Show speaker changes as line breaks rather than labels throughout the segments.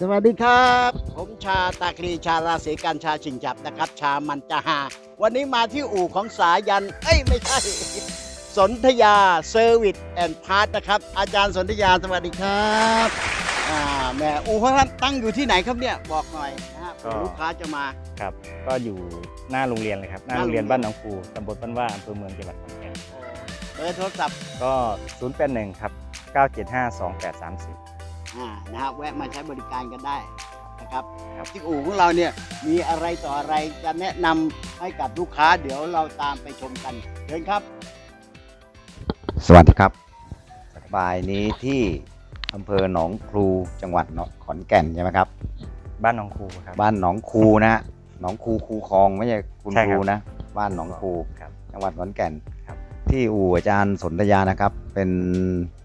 สวัสดีครับ ผมชาตาคลีชาราศีการชาชิงจับนะครับ ชามันจะหา วันนี้มาที่อู่ของสายัน เอ้ยไม่ใช่ สนธยาเซอร์วิสแอนด์พาร์ทนะครับ อาจารย์สนธยาสวัสดีครับอ่าแหม่อู่ของท่านตั้งอยู่ที่ไหนครับเนี่ย บอกหน่อยนะฮะเผื่อ
ก็
ลูกค้าจะมา
ครับ ก็อยู่หน้าโรงเรียนเลยครับ หน้า
หน้า
โรงเรียน
โรงเรียน
บ้านหนองคูตำบลบ้านว่าอำเภอเมืองจังหวัดขอนแก่น
เบอร์โทรศัพท์
ก็ 081 ครับ 975 2834
อ่า นะฮะแวะมาใช้บริการกันได้นะครับ
ครับ
ที่อู่ของเราเนี่ยมีอะไรต่ออะไรจะแนะนำให้กับลูกค้าเดี๋ยวเราตามไปชมกันเชิญครับ
สวัสดีครับบ่ายนี้ที่อำเภอหนองครูจังหวัดหนองขอนแก่นใช่ไหมครับ
บ้านหนองคูครับ
บ้านหนองคูนะฮะหนองคูคูคลองไม่ใช่คุณ
ใช่
ค
ครั
รู
บ
นะบ้านหนองคู
ครับ
จังหวัดขอนแก่น
ครับ
ที่อู่อาจารย์สนธยานะครับ เป็น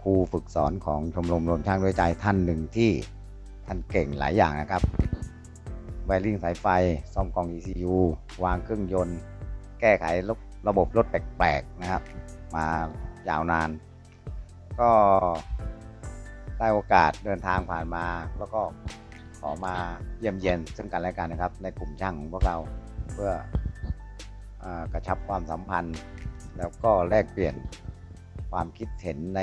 ครูฝึกสอนของชมรมรวมช่างด้วยใจท่านหนึ่งที่ท่านเก่งหลายอย่างนะครับไวริ่งสายไฟ ซ่อมกล่อง ECU วางเครื่องยนต์ แก้ไขระบบรถแปลกๆนะครับ มายาวนาน ก็ได้โอกาสเดินทางผ่านมา แล้วก็ขอมาเยี่ยมเยียนซึ่งกันและกันนะครับ ในกลุ่มช่างของพวกเราเพื่ออกระชับความสัมพันธ์ แล้วก็แลกเปลี่ยน ความคิดเห็นใน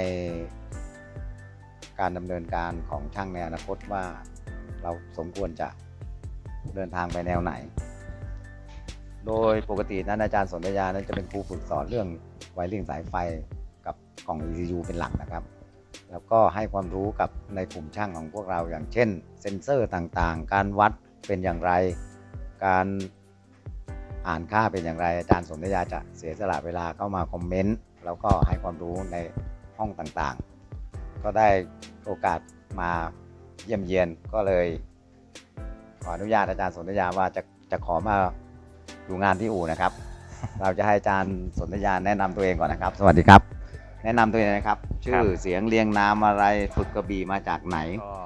การดำเนินการของช่างในอนาคตว่าเราสมควรจะเดินทางไปแนวไหน โดยปกตินั้นอาจารย์สนธยานั้นจะเป็นครูฝึกสอนเรื่องไวริ่งสายไฟกับกล่อง ECU เป็นหลักนะครับ แล้วก็ให้ความรู้กับในกลุ่มช่างของพวกเราอย่างเช่น เซ็นเซอร์ต่างๆ การวัดเป็นอย่างไร การอ่านค่าเป็นอย่างไร อาจารย์สนธยาจะเสียสละเวลาเข้ามาคอมเมนต์ แล้วก็ให้ความรู้ในห้องต่างๆ ก็ได้โอกาสมาเยี่ยมเยียนก็เลย ขออนุญาตอาจารย์สนธยาว่าจะจะขอมาดูงานที่อู่นะครับ เราจะให้อาจารย์สนธยาแนะนำตัวเองก่อนนะครับ สวัสดีครับ แนะนำตัวเองนะครับ ชื่อเสียงเรียงนามอะไรฝึกกระบี่มาจากไหน
ก็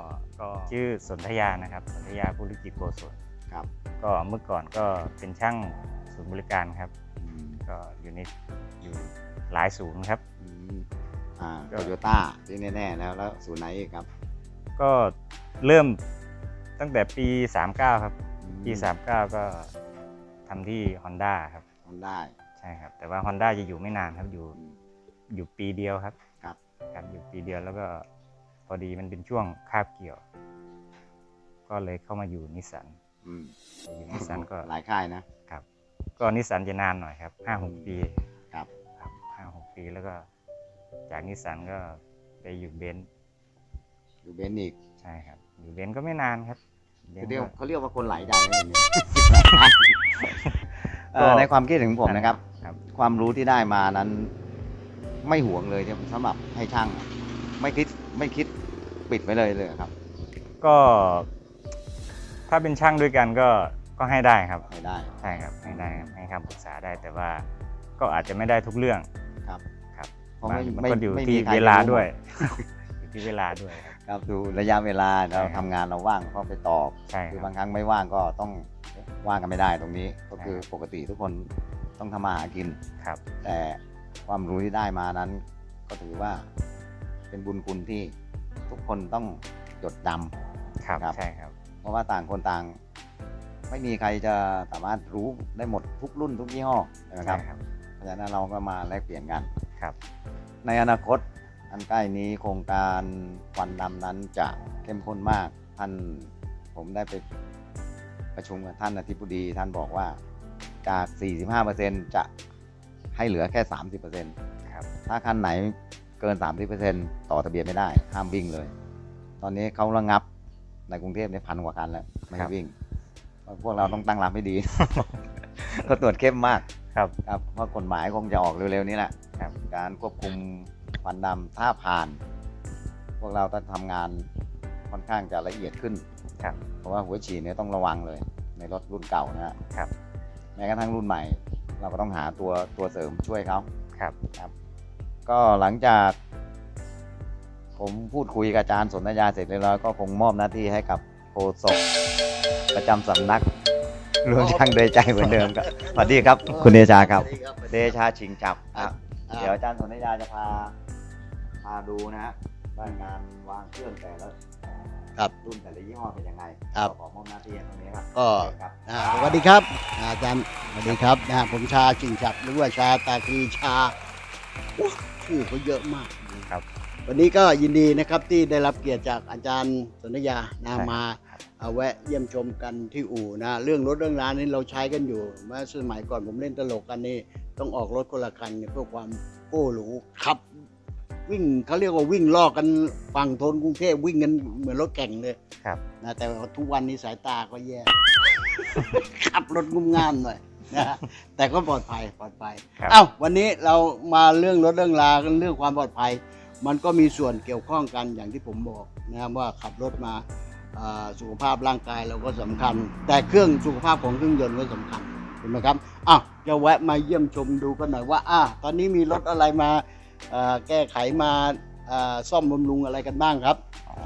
ก็ชื่อสนธยานะครับสนธยาภูริจิตโกศล
ครับ
ก็เมื่อก่อนก็เป็นช่างศูนย์บริการครับ
อืม
ก็อยู่ในอยู่ หลายศูนย์ครับ
อืมอ่า
ก็
โตโยต้าที่แน่ๆแล้วแล้วศูนย์ไหนอีกครับ
ก็เริ่มตั้งแต่ปี 39 ครับ
อืม
ปี 39 ก็ทำที่ Honda ครับ
ทำได้
ใช่ครับ แต่ว่า Honda จะอยู่ไม่นานครับอยู่
อืม
อยู่ปีเดียวครับ
ครับ
ครับอยู่ปีเดียวแล้วก็พอดีมันเป็นช่วงคาบเกี่ยว ก็เลยเข้ามาอยู่นิสสัน
อืม
อยู่นิสสันก็
หลายค่ายนะ
ครับ ก็นิสสันจะนานหน่อยครับห้าหกปี ปีแล้วก็ จากนิสสันก็ไปอยู่เบนซ์
อยู่เบนซ์อีก
ใช่ครับ อยู่เบนซ์ก็ไม่นานครับบนซ์
เขาเรียก
ก็
เขาเรียกว่าคนหลายใจนะอย่างนี้เอ่อ
ก็
ในความคิดเห็นของผมนะครับ
ครับ
ความรู้ที่ได้มานั้น ไม่หวงเลยสำหรับให้ช่าง ไม่คิดไม่คิดปิดไว้เลยเลยครับ
ก็ ถ้าเป็นช่างด้วยกันก็ก็ให้ได้ครับ
ไม่ได้
ใช่ครับให้ได้ครับให้คำปรึกษาได้แต่ว่าก็อาจจะไม่ได้ทุกเรื่อง
ครับ
ครับ
เพราะ
บาง
ไม่
มัน
ไม่
ก็อยู่
ไม่
ที่
มีใคร
เวลา
รู้หมด
ด้วยอยู่ที่เวลาด้วยครับ
ครับดูระยะเวลาเรา
ใช่ครับ
ทำงานเราว่างก็ไปตอบ
ใช่
คือ
ครับ
บางครั้งไม่ว่างก็ต้องว่างกันไม่ได้ตรงนี้ ก็คือ
ใช่ครับ
ปกติทุกคนต้องทำมาหากิน
ครับ
แต่ความรู้ที่ได้มานั้น ก็ถือว่าเป็นบุญคุณที่ทุกคนต้องจดจำ
ครับ
ครับ
ใช่ครับ
เพราะว่าต่างคนต่าง ไม่มีใครจะสามารถรู้ได้หมดทุกรุ่นทุกยี่ห้อใช่ไหมครับ
ใช่ครับ
เพราะฉะนั้นเราก็มาแลกเปลี่ยนกัน
ครับ
ในอนาคตอันใกล้นี้โครงการควันดำนั้นจะเข้มข้นมากท่านผมได้ไปประชุมกับท่านอธิบดี ท่านบอกว่าจาก 45%จะให้เหลือแค่ 30%
ครับ
ถ้าคันไหนเกิน 30%ต่อทะเบียนไม่ได้ ห้ามวิ่งเลย ตอนนี้เขาระงับในกรุงเทพในพันกว่าคันแล้วไม่ให้วิ่ง พวกเราต้องตั้งรับให้ดีก็ตรวจเข้มมาก
ครับ
ครับเพราะกฎหมายคงจะออกเร็วๆนี้แหละ
ครับ
การควบคุมควันดำถ้าผ่าน พวกเราต้องทำงานค่อนข้างจะละเอียดขึ้น
ครับ
เพราะว่าหัวฉีดเนี่ยต้องระวังเลย ในรถรุ่นเก่านะฮะ
ครับ
แม้กระทั่งรุ่นใหม่ เราก็ต้องหาตัวตัวเสริมช่วยเขา
ครับ
ก็หลังจาก ผมพูดคุยกับอาจารย์สนธยาเสร็จเรียบร้อยก็คงมอบหน้าที่ให้กับโฆษกประจำสำนักรวมช่างโดยใจเหมือนเดิมครับสวัสดีครับ คุณเดชาครับ เดชาชิงจับครับ เดี๋ยวอาจารย์สนธยาจะพาพาดูนะฮะว่าการวางเครื่องแต่ละ
ครับ
รุ่นแต่ละยี่ห้อเป็นยังไง
ครับ
ขอมอบหน้าที่ให้ตรงนี้ครับ
ก็
เชิญครับ
อ่าสวัสดีครับอาอาจารย์สวัสดีครับนะฮะผมชาชิงฉับหรือว่าชาตาคลีชาโอ้ชื่อเขาเยอะมาก
ครับ
วันนี้ก็ยินดีนะครับที่ได้รับเกียรติจากอาจารย์สนธยานะ
ใช่
มา เอาแวะเยี่ยมชมกันที่อู่นะ เรื่องรถเรื่องร้านนี้เราใช้กันอยู่เมื่อสมัยก่อนผมเล่นตลกกันนี่ต้องออกรถคนละคันเนี่ยเพื่อความโอ้หรูขับ วิ่งเขาเรียกว่าวิ่งลอกกันฝั่งทนกรุงเทพวิ่งกันเหมือนรถแข่งเลย
ครับ
นะแต่ว่าทุกวันนี้สายตาก็แย่ ขับรถงุ่มง่ามหน่อยนะฮะแต่ก็ปลอดภัยปลอดภัย
ครับ
เอ้าวันนี้เรามาเรื่องรถเรื่องรากันเรื่องความปลอดภัย มันก็มีส่วนเกี่ยวข้องกันอย่างที่ผมบอกนะครับว่าขับรถมาอ่า สุขภาพร่างกายเราก็สำคัญ แต่เครื่องสุขภาพของเครื่องยนต์ก็สำคัญเห็นไหมครับอ้าวจะแวะมาเยี่ยมชมดูกันหน่อยว่าอะตอนนี้มีรถอะไรมาอ่าแก้ไขมาอ่าซ่อมบำรุงอะไรกันบ้างครับ
อ๋อ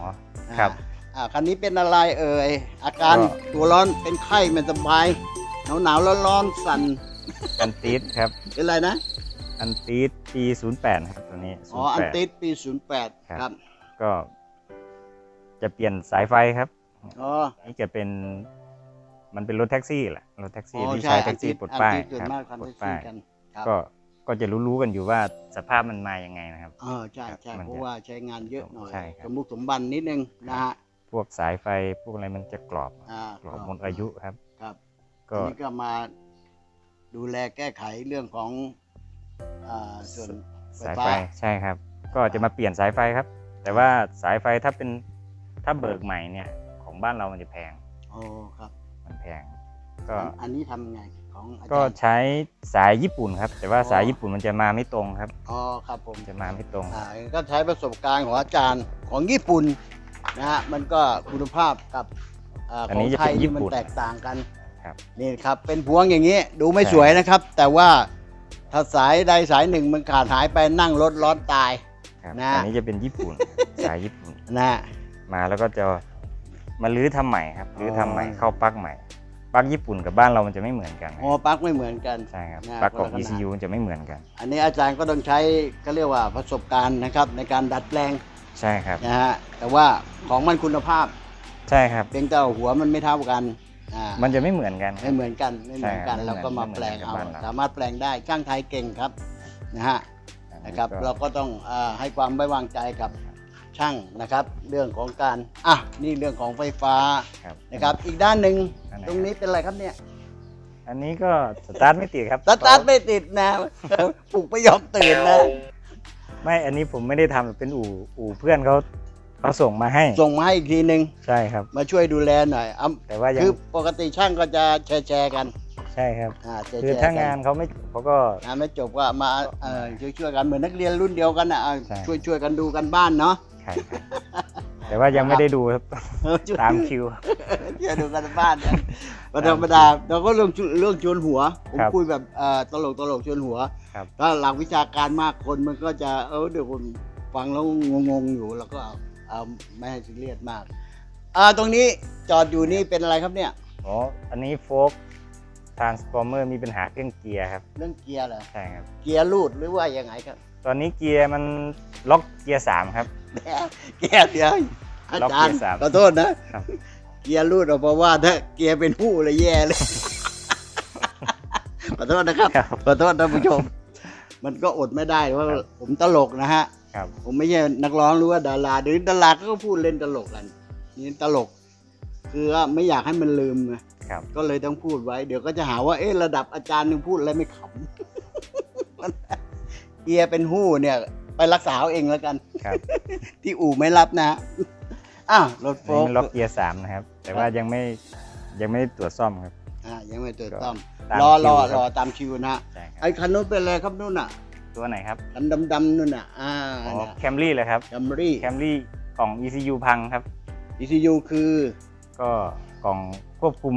ครับ
อ่าคันนี้เป็นอะไรเอ่ยอาการ
ก็
ตัวร้อนเป็นไข้ไม่สบายหนาวหนาวร้อนร้อนๆสั่น
อันติดครับ
เป็นอะไรนะ
อันติดปี 08 ครับตัวนี้
อ๋ออันติ
08
ดปี 08
ครับ
ครับ
ก็ จะเปลี่ยนสายไฟครับ
อ๋อ
นี่จะเป็น มันเป็นรถแท็กซี่แหละรถแท็กซี่
อ๋อ
ที่
ใช่
ใช้แท็กซี่
อัน
ปลด
อัน
ป้าย
ติดส่วน
ครับ
มากคัน
ปล
แท็
ด
กซี่
ป้าย
กันครับ
ก็ก็จะรู้ๆกันอยู่ว่าสภาพมันมายังไงนะครับ
เออใช่ใช่
มันจะ
เพราะว่าใช้งานเยอะหน่อย
ใช่ครับ
สมบุกสมบันนิดนึงนะฮะ
พวกสายไฟพวกอะไรมันจะกรอบ
อ่าก
รอบหมดอายุครับ
ครับ
ก็
อันนี้ก็มาดูแลแก้ไขเรื่องของอ่าส่วนไฟ
สาย
ฟ้า
ไฟใช่ครับ ก็จะมาเปลี่ยนสายไฟครับ แต่ว่าสายไฟถ้าเป็น ถ้าเบิกใหม่เนี่ย ของบ้านเรามันจะแพง
โอ้ครับ
มันแพง ก็
อันอันนี้ทำไงของอา
ก็
จารย์
ใช้สายญี่ปุ่นครับ แต่ว่า
อ๋อ
สายญี่ปุ่นมันจะมาไม่ตรงครับ
อ๋อครับผม
จะมาไม่ตรง
อ่าก็ใช้ประสบการณ์ของอาจารย์ของญี่ปุ่นนะฮะมันก็คุณภาพกับอา
อัน
ขอ
นี้
ง
จะ
ไท
เป็
ย
นญี่
นี่มัน
ปุ่น
แตกต่างกัน
ครับ
นี่ครับเป็นพวงอย่างนี้ดูไม่
ใช่
สวยนะครับ แต่ว่าถ้าสายใดสายหนึ่งมันขาดหายไปนั่งรถร้อนตาย
ครับ
นะ
อันนี้จะเป็นญี่ปุ่นสายญี่ปุ่น
นะ
มาแล้วก็จะมาลื้อทำใหม่ครับลื้อทำใหม่
อ๋อ
เข้าปลั๊กใหม่ปลั๊กญี่ปุ่นกับบ้านเรามันจะไม่เหมือนกัน
อ๋อปลั๊กไม่เหมือนกัน
ใช่ครับ
นะ
ปลั๊กของ
คนละขนาด
ECU มันจะไม่เหมือนกัน
อันนี้อาจารย์ก็ต้องใช้ก็เรียกว่าประสบการณ์นะครับในการดัดแปลง
ใช่ครับ
นะฮะแต่ว่าของมันคุณภาพ
ใช่ครับ
เพียงแต่หัวมันไม่เท่ากันอ่า
มันจะไม่เหมือนกัน
ไม่เหมือนกันไม่เหมือนกัน
ใช่ครับ
เราก็มา
ไม่เหมือน
แปลง
กับ
เอา
บ้านเรา
สามารถแปลงได้ช่างไทยเก่งครับนะฮะนะครับ
ก็
เราก็ต้องอาให้ความไว้วางใจกับ ช่างนะครับ เรื่องของการอะนี่เรื่องของไฟฟ้า
ครับ
นะครับ อีกด้านหนึ่ง
อันไหน
ตรงนี้เป็นอะไรครับเนี่ย
อันนี้ก็สตาร์ทไม่ติดครับ
สตาร์ทไม่ติดนะ ปลุกไม่ยอมตื่นนะ
ไม่อันนี้ผมไม่ได้ทำเป็นอู่อู่เพื่อนเขาเขาส่งมาให้
ส่งมาให้อีกทีหนึ่ง
ใช่ครับ
มาช่วยดูแลหน่อยอะ
แต่ว่ายัง
คือปกติช่างก็จะแชร์แชร์กัน
ใช่ครับ
อ่าแชร์
คือ
แชร์
ถ้า
กั
งานเขาไม่เขาก็
งานไม่จบก็มาเอ่อช่วยช่วยๆกันเหมือนนักเรียนรุ่นเดียวกันนะอะ
ใช่
ช่วยช่วยๆกันดูกันบ้านเนาะ
ใช่ครับแต่ว่ายังไม่ได้ดูครับ
ช่วย
ตามคิว
เที่ยวดูกันบ้านเนี่ยวันธรรมดาเราก็เรื่องเรื่องชวนหัว ผม
ครับ
คุยแบบเอ่อตลกตลกชวนหัว
ครับ
ถ้าหลักวิชาการมากคนมันก็จะเออเดี๋ยวคนฟังแล้วงงๆอยู่แล้วก็เอาเอาไม่ให้ซีเรียสมาก อ่าตรงนี้จอดอยู่นี่เป็นอะไรครับเนี่ย
อ๋ออันนี้โฟก ทรานสฟอร์เมอร์มีปัญหาเครื่องเกียร์ครับ
เรื่องเกียร์เหรอ
ใช่ครับ
เกียร์รูดหรือว่ายังไงครับ
ตอนนี้เกียร์มันล็อกเกียร์สามครับ
เกียร์เดียวอา
ล็อก
จาร
เกีย
ย์
ร์สาม
ขอโทษนะ ครับ เกียร์รูดเอาเพราะว่าถ้าเกียร์เป็นหู้เลยแย่เลย ขอโทษนะครับ
ครับ
ขอโทษท่านผู้ชม มันก็อดไม่ได้ว่า
ครับ
ผมตลกนะฮะ
ครับ
ผมไม่ใช่นักร้องหรือว่าดาราเดี๋ยวนี้ดาราก็พูดเล่นตลกกันนี่ตลก คือว่าไม่อยากให้มันลืมไง
ครับ
ก็เลยต้องพูดไว้ เดี๋ยวก็จะหาว่าเอ๊ะระดับอาจารย์นึงพูดอะไรไม่ขำเกียร์เป็นหู้เนี่ย ไปรักษาเอาเองแล้วกัน
ครับ
ที่อู่ไม่รับนะอ้าวรถ
อัน
โฟ
นี้
ล์
มันล็อกเกียร์สามนะครับ แต่ว่ายังไม่ยังไม่ได้ตรวจซ่อมครับ
อ่ายังไม่ตรวจต้อง
ตาม
รอรอ
คิวครับ
รอตามคิวนะ
ใช่ครับ
ไอ้คันนู้นเป็นอะไรครับนู่นน่ะ
ตัวไหนครับ
คันดำๆนู่นน่ะอ่า
อ๋อแคมรี่เลยครับ
แคมรี่
แคมรี่กล่อง ECU พังครับ
ECU คือ
ก็ กล่องควบคุม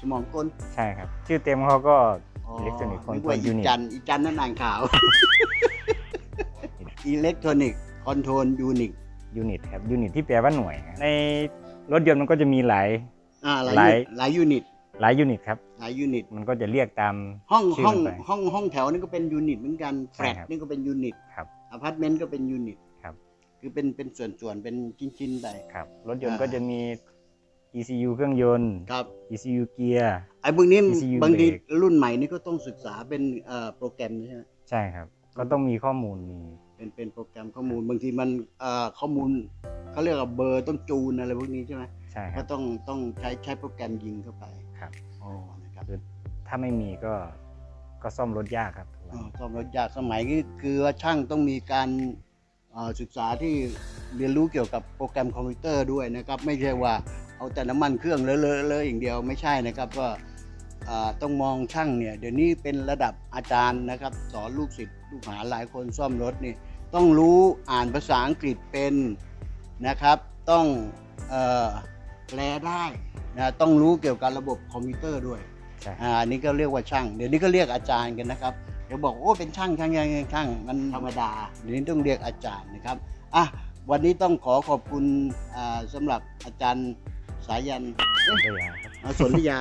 สมองกล
ใช่ครับ ชื่อเต็มเขาก็อิเล็กทรอนิกส์
นึกว่า
Control
อี
Unit
จันอีจันนั่นอ่านข่าวอิเล็กทรอนิกส์คอนโทรลยูนิต
ยูนิตครับยูนิตที่แปลว่าหน่วยครับในรถยนต์มันก็จะมีหลาย
อ่าหลาย
หลาย
หลายยูนิต
หลายยูนิตครับ
หลายยูนิต
มันก็จะเรียกตาม
ห้อง
ชื่อ
ห้อง
มันไป
ห้องห้องแถวนี่ก็เป็นยูนิตเหมือนกัน
ใช่
แฟลต
ครับ
นี่ก็เป็นยูนิต
ครับ
อพาร์ตเมนต์ก็เป็นยูนิต
ครับ
คือเป็นเป็นส่วนๆเป็นชิ้นๆไป
ครับรถยนต์
อ่า
ก็จะมี ECU เครื่องยนต์
ครับ
ECU เกียร์
ไอ้พวกนี้
ECU
บางที
เบรก
รุ่นใหม่นี่ก็ต้องศึกษาเป็นเอ่อโปรแกรมใช่ไหม
ใช่ครับ ก็ต้องมีข้อมูลมี
เป็นเป็นโปรแกรมข้อมูลบางทีมันเอ่อข้อมูลเขาเรียกว่าเบอร์ต้องจูนอะไรพวกนี้ใช่ไหม
ใช่ค
ก็
รับ
ต้องต้องใช้ใช้โปรแกรมยิงเข้าไป
ครับ
อ๋อนะครับ
คือถ้าไม่มีก็ก็ซ่อมรถยากครับ
อ๋อซ่อมรถยากสมัยนี้คือว่าช่างต้องมีการเอ่อศึกษาที่เรียนรู้เกี่ยวกับโปรแกรมคอมพิวเตอร์ด้วยนะครับ ไม่ใช่ว่า เอาแต่น้ำมันเครื่องเลอะๆเลอะอย่างเดียวไม่ใช่นะครับก็อ่าต้องมองช่างเนี่ยเดี๋ยวนี้เป็นระดับอาจารย์นะครับ สอนลูกศิษย์ลูกหาหลายคนซ่อมรถนี่ต้องรู้อ่านภาษาอังกฤษเป็นนะครับ ต้องเอ่อแปลได้นะต้องรู้เกี่ยวกับระบบคอมพิวเตอร์ด้วย
ใช่
อ่าอันนี้ก็เรียกว่าช่าง เดี๋ยวนี้ก็เรียกอาจารย์กันนะครับเดี๋ยวบอกโอ้เป็นช่างช่างช่างช่างช่างมันธรรมดาเดี๋ยวนี้ต้องเรียกอาจารย์นะครับอะวันนี้ต้องขอขอบคุณอ่าสำหรับอาจารย์ สายัน
รถยาครับ
อ่าสนธยา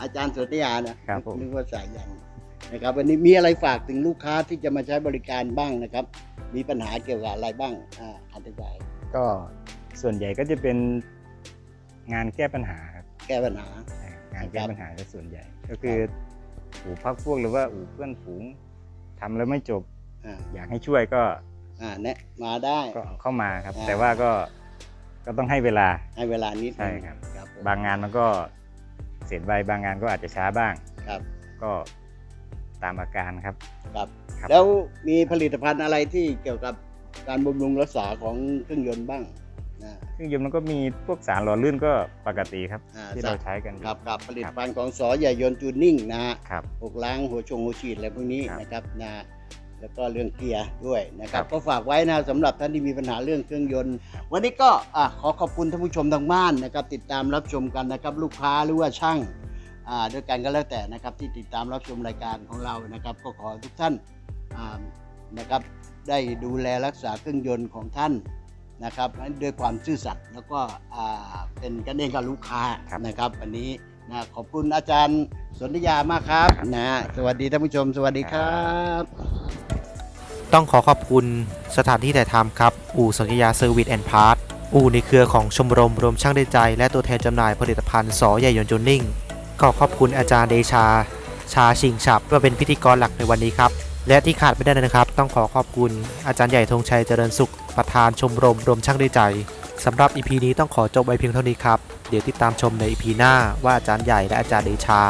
อาจารย์สนธยานะครับ
ผม
นึกว่าสายันนะครับวันนี้มีอะไรฝากถึงลูกค้าที่จะมาใช้บริการบ้างนะครับ มีปัญหาเกี่ยวกับอะไรบ้างอ่าอธิบาย
ก็ส่วนใหญ่ก็จะเป็นงานแก้ปัญหาครับ
แก้ปัญหา
ใช่งานแก้ปัญหาก็ส่วนใหญ่ ก็คืออู่พักพวกหรือว่าอู่เพื่อนฝูงทำแล้วไม่จบ
อ่า
อยากให้ช่วยก็
อ่าแนะมาได้
ก็เข้ามาครับ
อ่า
แต่ว่าก็ ก็ต้องให้เวลา
ให้เวลานิดนึง
ใช่ครับ
ครับผม
บางงานมันก็เสร็จไวบางงานก็อาจจะช้าบ้าง
ครับ
ก็ตามอาการครับ
ครับ
ครับ
แล้วมีผลิตภัณฑ์อะไรที่เกี่ยวกับการบำรุงรักษาของเครื่องยนต์บ้างนะ
เครื่องยนต์มันก็มีพวกสารหล่อลื่นก็ปกติครับ
อ่า
ที่เราใช้กันอยู่
ครับกับผลิตภัณฑ์ของสอใหญ่ยนต์จูนนิ่งนะฮะ
ครับ
พวกล้างหัวชงหัวฉีดอะไรพวกนี้
ครับ
นะครับนะ แล้วก็เรื่องเกียร์ด้วยนะครับ
ครับ
ก็ฝากไว้นะสำหรับท่านที่มีปัญหาเรื่องเครื่องยนต์ วันนี้ก็อะขอขอบคุณท่านผู้ชมทางบ้านนะครับ ติดตามรับชมกันนะครับ ลูกค้าหรือว่าช่างอ่าด้วยกันก็แล้วแต่นะครับ ที่ติดตามรับชมรายการของเรานะครับ ก็ขอให้ทุกท่านอ่านะครับได้ดูแลรักษาเครื่องยนต์ของท่านนะครับด้วยความซื่อสัตย์แล้วก็อ่าเป็นกันเองกับลูกค้า
ครับ
นะครับวันนี้นะขอบคุณอาจารย์สนธยามากครับนะสวัสดีท่านผู้ชม สวัสดีครับ
ต้องขอขอบคุณสถานที่ถ่ายทำครับ อู่สัญญาเซอร์วิสแอนด์พาร์ทอู่ในเครือของชมรมรวมช่างได้ใจ และตัวแทนจำหน่ายผลิตภัณฑ์สอใหญ่ยนต์จูนนิ่งขอขอบคุณอาจารย์เดชา ชาชิงฉับว่าเป็นพิธีกรหลักในวันนี้ครับ และที่ขาดไม่ได้นะครับ ต้องขอขอบคุณอาจารย์ใหญ่ธงชัยเจริญสุข ประธานชมรมรวมช่างได้ใจสำหรับ EP นี้ต้องขอจบไว้เพียงเท่านี้ครับ เดี๋ยวติดตามชมใน EP หน้าว่าอาจารย์ใหญ่และอาจารย์เดชา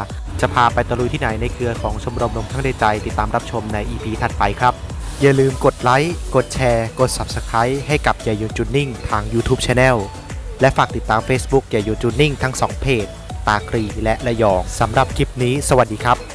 จะพาไปตะลุยที่ไหนในเครือของชมรมรวมช่างได้ใจ ติดตามรับชมใน EP ถัดไปครับ อย่าลืมกดไลค์ กดแชร์ กด Subscribe ให้กับย่ายุจุนิ่งทาง YouTube Channel และฝากติดตาม Facebook ย่ายุจุนิ่งทั้ง 2 เพจ ตาครีและระยองสำหรับคลิปนี้ สวัสดีครับ